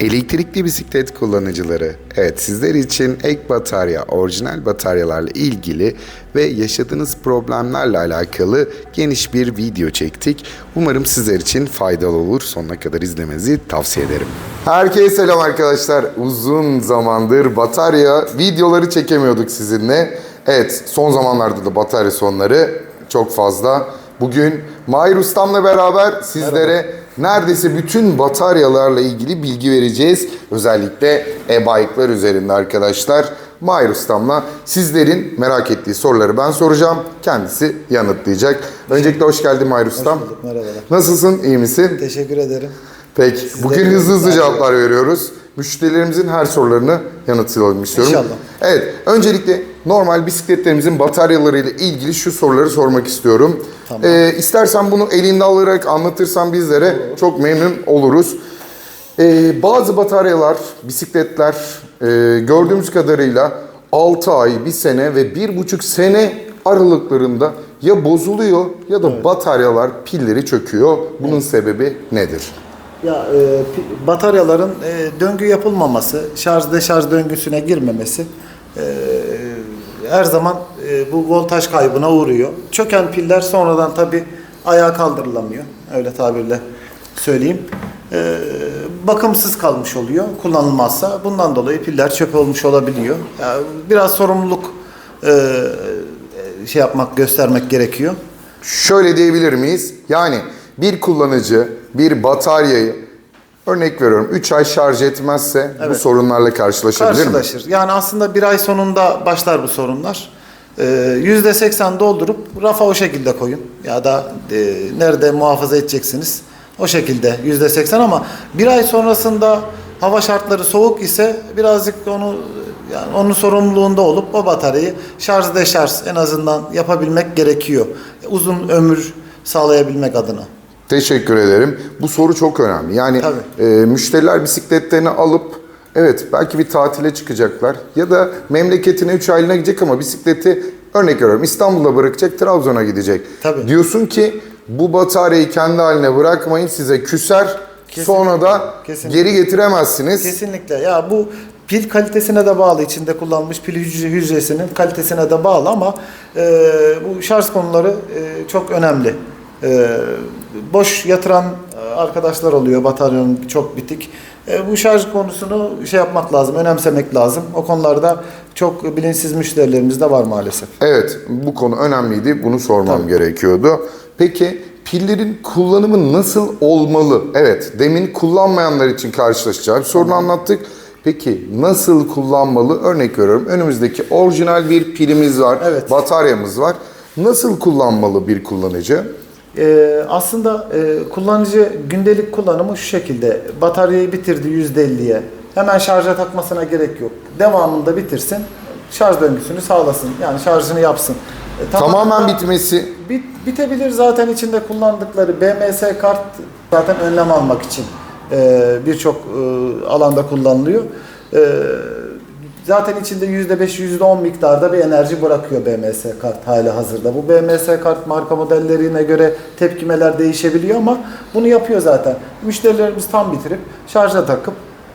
Elektrikli bisiklet kullanıcıları, evet sizler için ek batarya, orijinal bataryalarla ilgili ve yaşadığınız problemlerle alakalı geniş bir video çektik. Umarım sizler için faydalı olur. Sonuna kadar izlemenizi tavsiye ederim. Herkese selam arkadaşlar. Uzun zamandır batarya videoları çekemiyorduk sizinle. Evet, son zamanlarda da batarya sonları çok fazla. Bugün Mahir Ustam'la beraber sizlere neredeyse bütün bataryalarla ilgili bilgi vereceğiz. Özellikle e-bike'lar üzerinde arkadaşlar. Mahir Ustam'la sizlerin merak ettiği soruları ben soracağım. Kendisi yanıtlayacak. Öncelikle hoş geldin Mahir Ustam. bulduk, merhabalar. Nasılsın? İyi misin? Teşekkür ederim. Peki. Bugün de hızlı hızlı cevaplar veriyoruz. Müşterilerimizin her sorularını yanıtlayalım istiyorum. İnşallah. Evet. Öncelikle normal bisikletlerimizin bataryalarıyla ilgili şu soruları sormak istiyorum. Tamam. Ee, istersen bunu elinde alarak anlatırsan bizlere çok memnun oluruz. Ee, bazı bataryalar, bisikletler e, gördüğümüz kadarıyla 6 ay, 1 sene ve 1,5 sene aralıklarında ya bozuluyor ya da bataryalar, pilleri çöküyor. Bunun sebebi nedir? Ya e, bataryaların e, döngü yapılmaması, şarj deşarj döngüsüne girmemesi e, her zaman e, bu voltaj kaybına uğruyor. Çöken piller sonradan tabi ayağa kaldırılamıyor. Öyle tabirle söyleyeyim. E, bakımsız kalmış oluyor kullanılmazsa. Bundan dolayı piller çöp olmuş olabiliyor. Ya, biraz sorumluluk e, şey yapmak, göstermek gerekiyor. Şöyle diyebilir miyiz? Yani bir kullanıcı bir bataryayı örnek veriyorum 3 ay şarj etmezse bu Evet. sorunlarla karşılaşabilir mi? Karşılaşır. Yani aslında bir ay sonunda başlar bu sorunlar. Ee, Yüzde seksen doldurup rafa o şekilde koyun. Ya da e, nerede muhafaza edeceksiniz o şekilde yüzde seksen ama bir ay sonrasında hava şartları soğuk ise birazcık onu yani onun sorumluluğunda olup o bataryayı şarj deşarj en azından yapabilmek gerekiyor. Uzun ömür sağlayabilmek adına. Teşekkür ederim. Bu soru çok önemli. Yani Tabii. e, müşteriler bisikletlerini alıp evet belki bir tatile çıkacaklar ya da memleketine 3 aylığına gidecek ama bisikleti örnek veriyorum İstanbul'da bırakacak Trabzon'a gidecek. Tabii. Diyorsun ki bu bataryayı kendi haline bırakmayın size küser sonra da Kesinlikle. geri getiremezsiniz. Kesinlikle. Ya bu pil kalitesine de bağlı. içinde kullanılmış pil hücre, hücresinin kalitesine de bağlı ama e, bu şarj konuları e, çok önemli. E, boş yatıran e, arkadaşlar oluyor bataryanın çok bitik. E, bu şarj konusunu şey yapmak lazım, önemsemek lazım. O konularda çok bilinçsiz müşterilerimiz de var maalesef. Evet, bu konu önemliydi. Bunu sormam gerekiyordu. Peki pillerin kullanımı nasıl olmalı? Evet, demin kullanmayanlar için karşılaşacağı bir sorunu anlattık. Peki nasıl kullanmalı? Örnek veriyorum. Önümüzdeki orijinal bir pilimiz var, Evet. bataryamız var. Nasıl kullanmalı bir kullanıcı? Ee, aslında e, kullanıcı gündelik kullanımı şu şekilde. Bataryayı bitirdi %50'ye. Hemen şarja takmasına gerek yok. Devamında bitirsin. Şarj döngüsünü sağlasın. Yani şarjını yapsın. E, Tamamen bitmesi bit, bitebilir zaten içinde kullandıkları BMS kart zaten önlem almak için e, birçok e, alanda kullanılıyor. E, zaten içinde %5 %10 miktarda bir enerji bırakıyor BMS kart hali hazırda. Bu BMS kart marka modellerine göre tepkimeler değişebiliyor ama bunu yapıyor zaten. Müşterilerimiz tam bitirip şarja takıp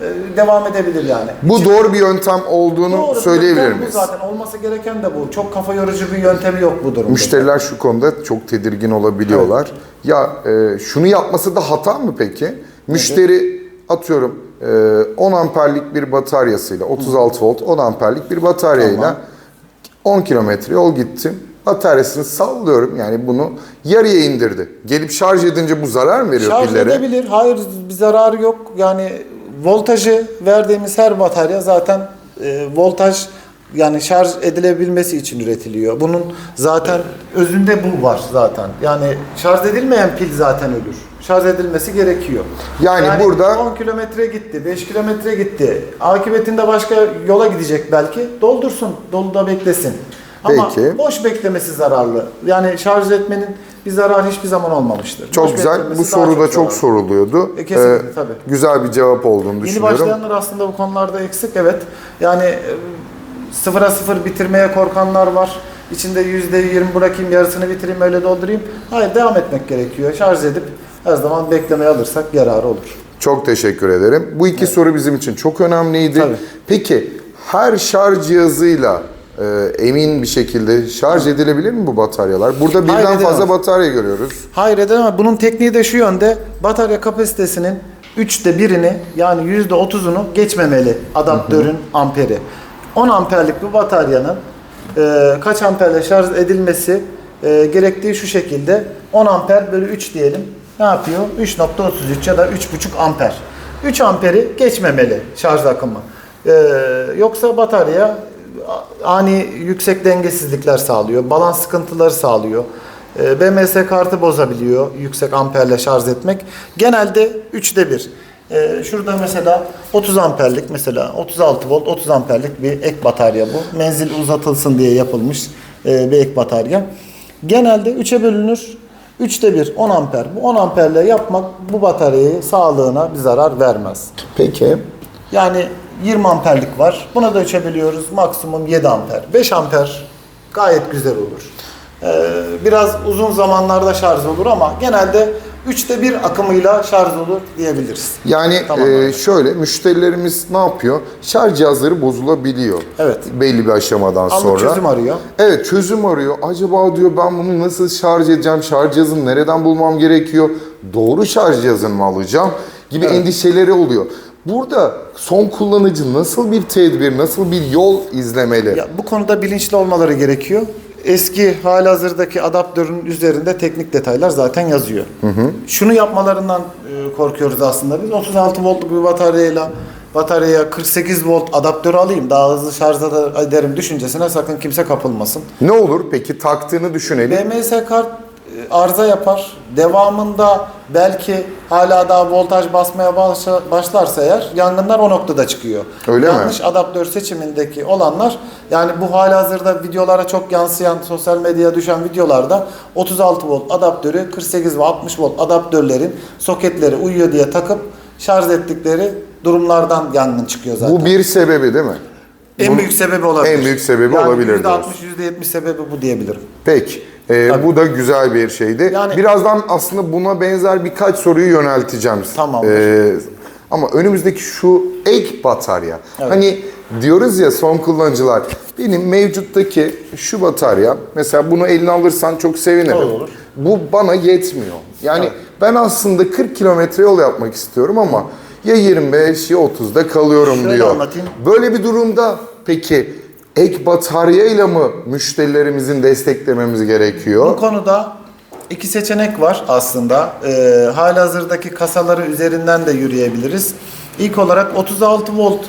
e, devam edebilir yani. bu doğru bir yöntem olduğunu Doğru, söyleyebilir bu miyiz? zaten olması gereken de bu. Çok kafa yorucu bir yöntemi yok bu durumda. Müşteriler şu konuda çok tedirgin olabiliyorlar. Ya e, şunu yapması da hata mı peki? Müşteri atıyorum 10 amperlik bir bataryasıyla 36 volt 10 amperlik bir bataryayla Tamam. 10 kilometre yol gittim. Bataryasını sallıyorum yani bunu yarıya indirdi. Gelip şarj edince bu zarar mı veriyor Şarj pillere? edebilir. Hayır bir zararı yok. Yani voltajı verdiğimiz her batarya zaten e, voltaj yani şarj edilebilmesi için üretiliyor. Bunun zaten özünde bu var zaten. Yani şarj edilmeyen pil zaten ölür. Şarj edilmesi gerekiyor. Yani burada- 10 kilometre gitti, 5 kilometre gitti. Akıbetinde başka yola gidecek belki. Doldursun, doluda beklesin. Ama Peki. boş beklemesi zararlı. Yani şarj etmenin bir zararı hiçbir zaman olmamıştır. Çok Boş güzel. Bu soru da çok soruluyordu. E, kesinlikle, tabii. Güzel bir cevap olduğunu Yeni düşünüyorum. başlayanlar aslında bu konularda eksik evet. Yani e, sıfıra sıfır bitirmeye korkanlar var. İçinde yüzde yirmi bırakayım yarısını bitireyim öyle doldurayım. Hayır devam etmek gerekiyor. Şarj edip her zaman beklemeye alırsak yararı olur. Çok teşekkür ederim. Bu iki soru bizim için çok önemliydi. Tabii. Peki her şarj cihazıyla e, emin bir şekilde şarj edilebilir mi bu bataryalar? Burada birden Hayır, fazla edemez. batarya görüyoruz. Hayır edemem. Bunun tekniği de şu yönde. Batarya kapasitesinin üçte birini yani yüzde otuzunu geçmemeli adaptörün amperi. 10 amperlik bir bataryanın e, kaç amperle şarj edilmesi e, gerektiği şu şekilde 10 amper bölü 3 diyelim. Ne yapıyor? 3.33 ya da 3.5 amper. 3 amperi geçmemeli şarj akımı. E, yoksa batarya ani yüksek dengesizlikler sağlıyor, balans sıkıntıları sağlıyor. E, BMS kartı bozabiliyor yüksek amperle şarj etmek. Genelde 3'te 1. E, şurada mesela 30 amperlik mesela 36 volt 30 amperlik bir ek batarya bu. Menzil uzatılsın diye yapılmış e, bir ek batarya. Genelde 3'e bölünür. 3'te 1 10 amper. Bu 10 amperle yapmak bu bataryayı sağlığına bir zarar vermez. Peki. Yani 20 amperlik var. Buna da ölçebiliyoruz. Maksimum 7 amper. 5 amper gayet güzel olur. Ee, biraz uzun zamanlarda şarj olur ama genelde 3'te 1 akımıyla şarj olur diyebiliriz. Yani Tamam, e, evet. şöyle müşterilerimiz ne yapıyor? Şarj cihazları bozulabiliyor. Evet. Belli bir aşamadan Anlık sonra. çözüm arıyor. Evet çözüm arıyor. Acaba diyor ben bunu nasıl şarj edeceğim? Şarj cihazını nereden bulmam gerekiyor? Doğru şarj cihazını mı alacağım? Gibi endişeleri oluyor. Burada son kullanıcı nasıl bir tedbir, nasıl bir yol izlemeli? Ya, bu konuda bilinçli olmaları gerekiyor. Eski halihazırdaki adaptörün üzerinde teknik detaylar zaten yazıyor. Şunu yapmalarından e, korkuyoruz aslında biz. 36 voltluk bir bataryayla bataryaya 48 volt adaptörü alayım daha hızlı şarj ederim düşüncesine sakın kimse kapılmasın. Ne olur peki taktığını düşünelim. BMS kart arıza yapar. Devamında belki hala daha voltaj basmaya başla- başlarsa eğer yangınlar o noktada çıkıyor. Öyle mi? Yanlış adaptör seçimindeki olanlar yani bu halihazırda videolara çok yansıyan sosyal medyaya düşen videolarda 36 volt adaptörü 48 ve 60 volt adaptörlerin soketleri uyuyor diye takıp şarj ettikleri durumlardan yangın çıkıyor zaten. Bu bir sebebi değil mi? en Bunun- büyük sebebi olabilir. En büyük sebebi yani olabilir %60 diyorsun. %70 sebebi bu diyebilirim. Peki. Ee, Tabii. bu da güzel bir şeydi. Yani- Birazdan aslında buna benzer birkaç soruyu yönelteceğim. Tamamdır. Ee, ama önümüzdeki şu ek batarya. Hani diyoruz ya son kullanıcılar benim mevcuttaki şu batarya mesela bunu eline alırsan çok sevinirim. Olur. Bu bana yetmiyor. Yani ben aslında 40 kilometre yol yapmak istiyorum ama ya 25 ya 30'da kalıyorum Şöyle diyor. anlatayım. Böyle bir durumda peki ek bataryayla mı müşterilerimizin desteklememiz gerekiyor? Bu konuda iki seçenek var aslında. Ee, halihazırdaki kasaları üzerinden de yürüyebiliriz. İlk olarak 36 volt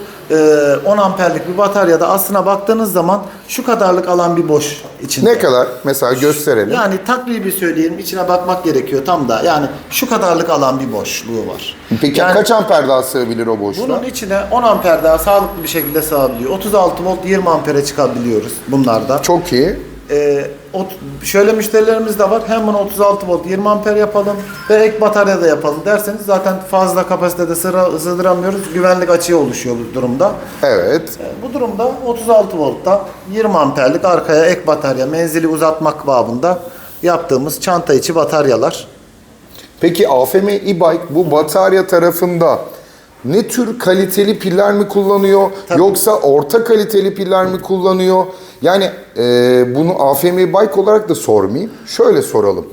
10 amperlik bir bataryada aslına baktığınız zaman şu kadarlık alan bir boş içinde. Ne kadar? Mesela gösterelim. Yani takribi söyleyeyim içine bakmak gerekiyor tam da. Yani şu kadarlık alan bir boşluğu var. Peki yani kaç amper daha sığabilir o boşluğa? bunun içine 10 amper daha sağlıklı bir şekilde sığabiliyor. 36 volt 20 ampere çıkabiliyoruz bunlarda. Çok iyi. Ee, şöyle müşterilerimiz de var. Hem bunu 36 volt 20 amper yapalım ve ek batarya da yapalım derseniz zaten fazla kapasitede sıra, sığdıramıyoruz. Güvenlik açığı oluşuyor bu durumda. Evet. Ee, bu durumda 36 voltta 20 amperlik arkaya ek batarya menzili uzatmak babında yaptığımız çanta içi bataryalar. Peki AFM e-bike bu batarya tarafında ne tür kaliteli piller mi kullanıyor Tabii. yoksa orta kaliteli piller mi kullanıyor? Yani e, bunu AFM e-bike olarak da sormayayım. Şöyle soralım.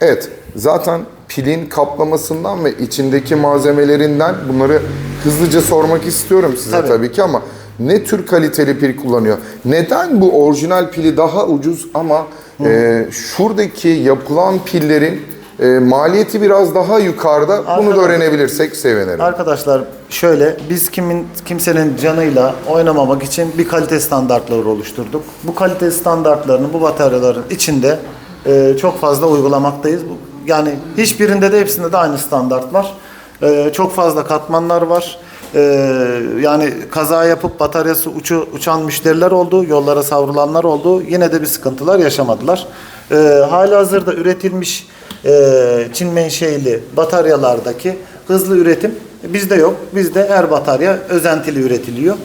Evet zaten pilin kaplamasından ve içindeki malzemelerinden bunları hızlıca sormak istiyorum size Tabii. tabii ki ama ne tür kaliteli pil kullanıyor? Neden bu orijinal pili daha ucuz ama e, şuradaki yapılan pillerin e, maliyeti biraz daha yukarıda? Bunu da öğrenebilirsek sevinirim. Arkadaşlar şöyle biz kimin kimsenin canıyla oynamamak için bir kalite standartları oluşturduk. Bu kalite standartlarını bu bataryaların içinde e, çok fazla uygulamaktayız. Yani hiçbirinde de hepsinde de aynı standart var. E, çok fazla katmanlar var. E, yani kaza yapıp bataryası uçu, uçan müşteriler oldu, yollara savrulanlar oldu. Yine de bir sıkıntılar yaşamadılar. E, hali hazırda üretilmiş e, Çin menşeili bataryalardaki hızlı üretim bizde yok. Bizde her batarya özentili üretiliyor.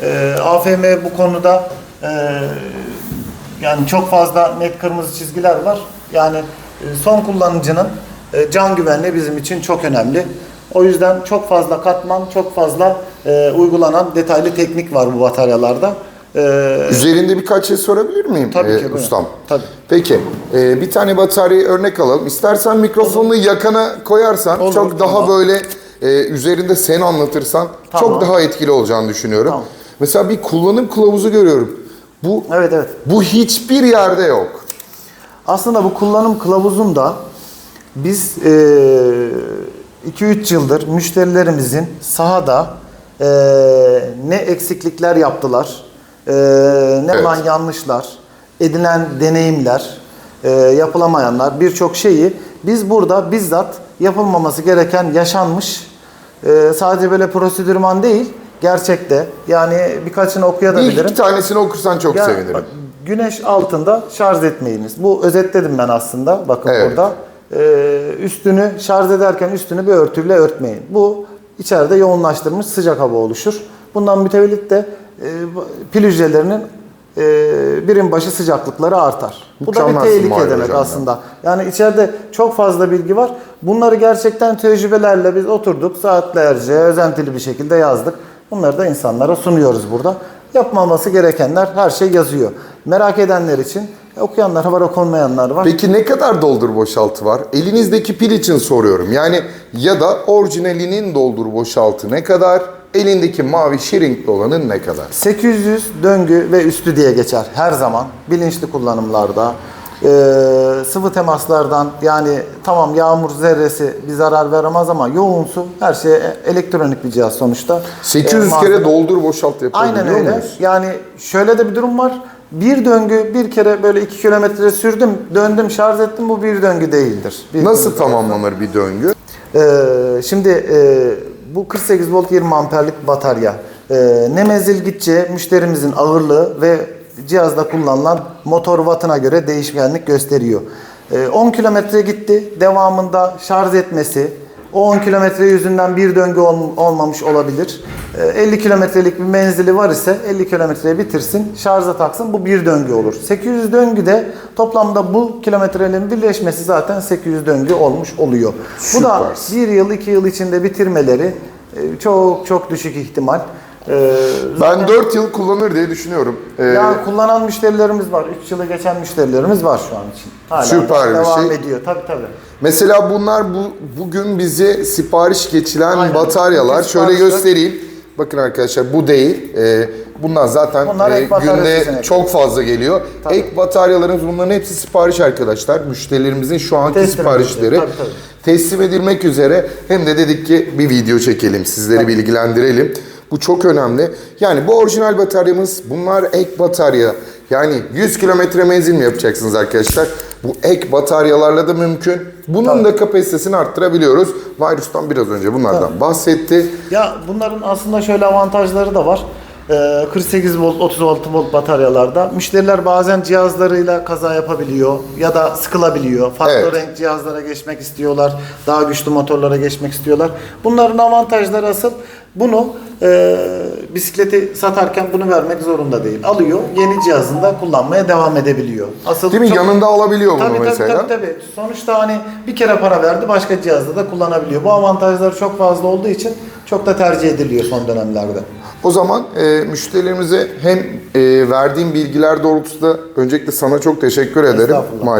E, AFM bu konuda e, yani çok fazla net kırmızı çizgiler var. Yani e, son kullanıcının e, can güvenliği bizim için çok önemli. O yüzden çok fazla katman, çok fazla e, uygulanan detaylı teknik var bu bataryalarda. E, Üzerinde birkaç şey sorabilir miyim Tabii e, ki, ustam? Tabii. Peki e, bir tane bataryayı örnek alalım. İstersen mikrofonunu yakana koyarsan Olur, çok daha tamam. böyle e, üzerinde sen anlatırsan Tamam. çok daha etkili olacağını düşünüyorum. Tamam. Mesela bir kullanım kılavuzu görüyorum. Bu evet evet. bu hiçbir yerde yok. Aslında bu kullanım kılavuzunda biz 2-3 yıldır müşterilerimizin sahada e, ne eksiklikler yaptılar, e, ne Evet. olan yanlışlar, edilen deneyimler, e, yapılamayanlar birçok şeyi biz burada bizzat yapılmaması gereken yaşanmış e, sadece böyle prosedürman değil gerçekte yani birkaçını Bir okuyabilirim. iki tanesini okursan çok Ya, sevinirim. bak, güneş altında şarj etmeyiniz. Bu özetledim ben aslında. Bakın Evet. burada. Ee, üstünü şarj ederken üstünü bir örtüyle örtmeyin. Bu içeride yoğunlaştırılmış sıcak hava oluşur. Bundan mütevellit de e, pil hücrelerinin e, birim başı sıcaklıkları artar. Bu da bir tehlike demek hocam ya. aslında. Yani içeride çok fazla bilgi var. Bunları gerçekten tecrübelerle biz oturduk saatlerce özentili bir şekilde yazdık. Bunları da insanlara sunuyoruz burada. Yapmaması gerekenler her şey yazıyor. Merak edenler için e, okuyanlar var, okunmayanlar var. Peki ne kadar doldur boşaltı var? Elinizdeki pil için soruyorum. Yani ya da orijinalinin doldur boşaltı ne kadar? Elindeki mavi şirinkli olanın ne kadar? 800 döngü ve üstü diye geçer her zaman bilinçli kullanımlarda. Ee, sıvı temaslardan yani tamam yağmur zerresi bir zarar veremez ama yoğun su her şey elektronik bir cihaz sonuçta. 800 Ee, kere doldur boşalt yapabiliyor Aynen öyle. muyuz? Yani şöyle de bir durum var. Bir döngü bir kere böyle 2 kilometre sürdüm, döndüm, şarj ettim bu bir döngü değildir. Bir Nasıl döngü. tamamlanır bir döngü? Ee, şimdi e, bu 48 volt 20 amperlik batarya e, ne menzil gideceği müşterimizin ağırlığı ve cihazda kullanılan motor wattına göre değişkenlik gösteriyor. E, 10 kilometre gitti. Devamında şarj etmesi o 10 kilometre yüzünden bir döngü ol- olmamış olabilir. E, 50 kilometrelik bir menzili var ise 50 kilometreyi bitirsin, şarja taksın. Bu bir döngü olur. 800 döngü de toplamda bu kilometrelerin birleşmesi zaten 800 döngü olmuş oluyor. Bu da Süpersin. bir yıl, iki yıl içinde bitirmeleri e, çok çok düşük ihtimal. E, Ben 4 yıl kullanır diye düşünüyorum. Ee, ya kullanan müşterilerimiz var. 3 yılı geçen müşterilerimiz var şu an için. Hala Süper bir devam şey. ediyor. Tabii tabii. Mesela bunlar bu bugün bize sipariş geçilen Aynen. bataryalar. Bugün Şöyle göstereyim. Bakın arkadaşlar bu değil. Ee, bunlar zaten Bunlar e, günde çok fazla geliyor. Tabii. Ek bataryalarımız bunların hepsi sipariş arkadaşlar. Müşterilerimizin şu anki Teslim siparişleri. Tabii, tabii. teslim edilmek üzere. Hem de dedik ki bir video çekelim, sizleri bilgilendirelim. Bu çok önemli. Yani bu orijinal bataryamız, bunlar ek batarya. Yani 100 kilometre menzil mi yapacaksınız arkadaşlar? Bu ek bataryalarla da mümkün. Bunun da kapasitesini arttırabiliyoruz. Virus'tan biraz önce bunlardan bahsetti. Ya bunların aslında şöyle avantajları da var. Ee, 48 volt, 36 volt bataryalarda müşteriler bazen cihazlarıyla kaza yapabiliyor ya da sıkılabiliyor. Farklı Evet. renk cihazlara geçmek istiyorlar. Daha güçlü motorlara geçmek istiyorlar. Bunların avantajları asıl bunu e, bisikleti satarken bunu vermek zorunda değil. Alıyor, yeni cihazında kullanmaya devam edebiliyor. Asıl Değil mi? çok- Yanında alabiliyor bunu Tabii, tabii, mesela. tabii, tabii. Sonuçta hani bir kere para verdi başka cihazda da kullanabiliyor. Bu avantajları çok fazla olduğu için çok da tercih ediliyor son dönemlerde. O zaman e, müşterilerimize hem e, verdiğim bilgiler doğrultusunda öncelikle sana çok teşekkür ederim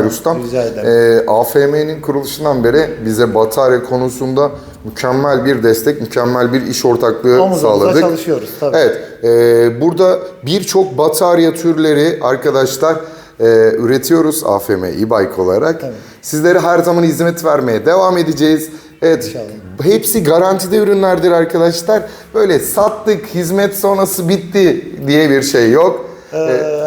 Ustam. Rica ederim. E, AFM'nin kuruluşundan beri bize batarya konusunda mükemmel bir destek, mükemmel bir iş ortaklığı Omuz sağladık. çalışıyoruz, tabii. Evet, e, burada birçok batarya türleri arkadaşlar e, üretiyoruz AFM e-bike olarak. Sizlere her zaman hizmet vermeye devam edeceğiz. Evet, İnşallah. hepsi garantide ürünlerdir arkadaşlar. Böyle sattık, hizmet sonrası bitti diye bir şey yok. Ee,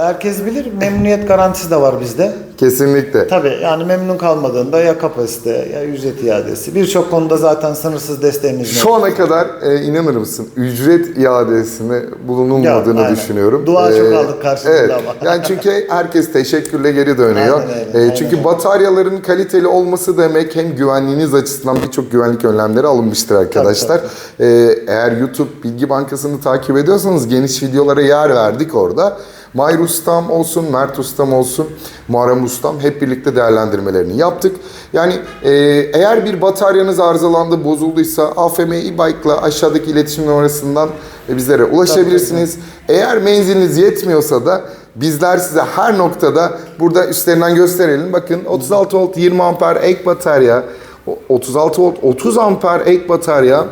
herkes bilir memnuniyet garantisi de var bizde. Kesinlikle. Tabii yani memnun kalmadığında ya kapasite ya ücret iadesi. Birçok konuda zaten sınırsız desteğimiz Şu ana kadar e, inanır mısın ücret iadesine bulunulmadığını Ya, aynen. düşünüyorum. Dua çok aldık karşılığında evet. ama. Yani çünkü herkes teşekkürle geri dönüyor. Aynen öyle, E, aynen çünkü öyle. bataryaların kaliteli olması demek hem güvenliğiniz açısından birçok güvenlik önlemleri alınmıştır arkadaşlar. E, eğer YouTube Bilgi Bankası'nı takip ediyorsanız geniş videolara yer verdik orada. Mahir Ustam olsun, Mert Ustam olsun, Muharrem Ustam hep birlikte değerlendirmelerini yaptık. Yani e, eğer bir bataryanız arızalandı, bozulduysa AFM e-Bike'la aşağıdaki iletişim numarasından e, bizlere ulaşabilirsiniz. Eğer menziliniz yetmiyorsa da bizler size her noktada burada üstlerinden gösterelim. Bakın 36 volt 20 amper ek batarya, o- 36 volt 30 amper ek batarya.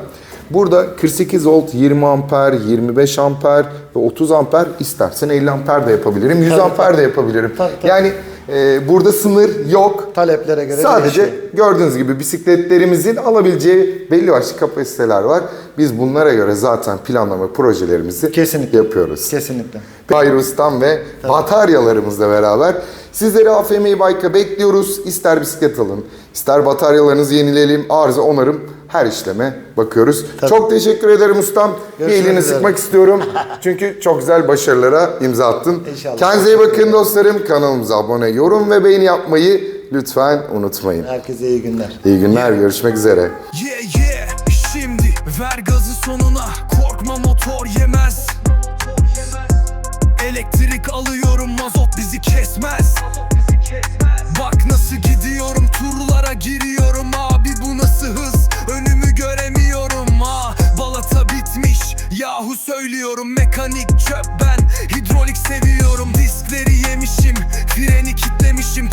Burada 48 volt 20 amper, 25 amper ve 30 amper istersen 50 amper de yapabilirim, 100 Tabii, amper de yapabilirim. Tabii, tabii. Yani e, burada sınır yok. Taleplere göre Sadece değişiyor. gördüğünüz gibi bisikletlerimizin alabileceği belli başlı kapasiteler var. Biz bunlara göre zaten planlama projelerimizi Kesinlikle. yapıyoruz. Kesinlikle. Bayrus'tan ve bataryalarımızla beraber sizleri AFM Bike'a bekliyoruz. İster bisiklet alın, ister bataryalarınızı yenileyelim, arıza onarım her işleme bakıyoruz. Çok teşekkür ederim ustam. bir Görüşmek elini üzere. sıkmak istiyorum. Çünkü çok güzel başarılara imza attın. İnşallah. Kendinize iyi bakın dostlarım. Kanalımıza abone, yorum ve beğeni yapmayı lütfen unutmayın. Herkese iyi günler. İyi günler, görüşmek üzere. Yeah yeah şimdi ver gazı sonuna korkma motor yemez Elektrik alıyorum mazot bizi kesmez Bak nasıl gidiyorum turlara giriyorum abi bu nasıl hız yahu söylüyorum mekanik çöp ben. Hidrolik seviyorum diskleri yemişim. Freni kitlemişim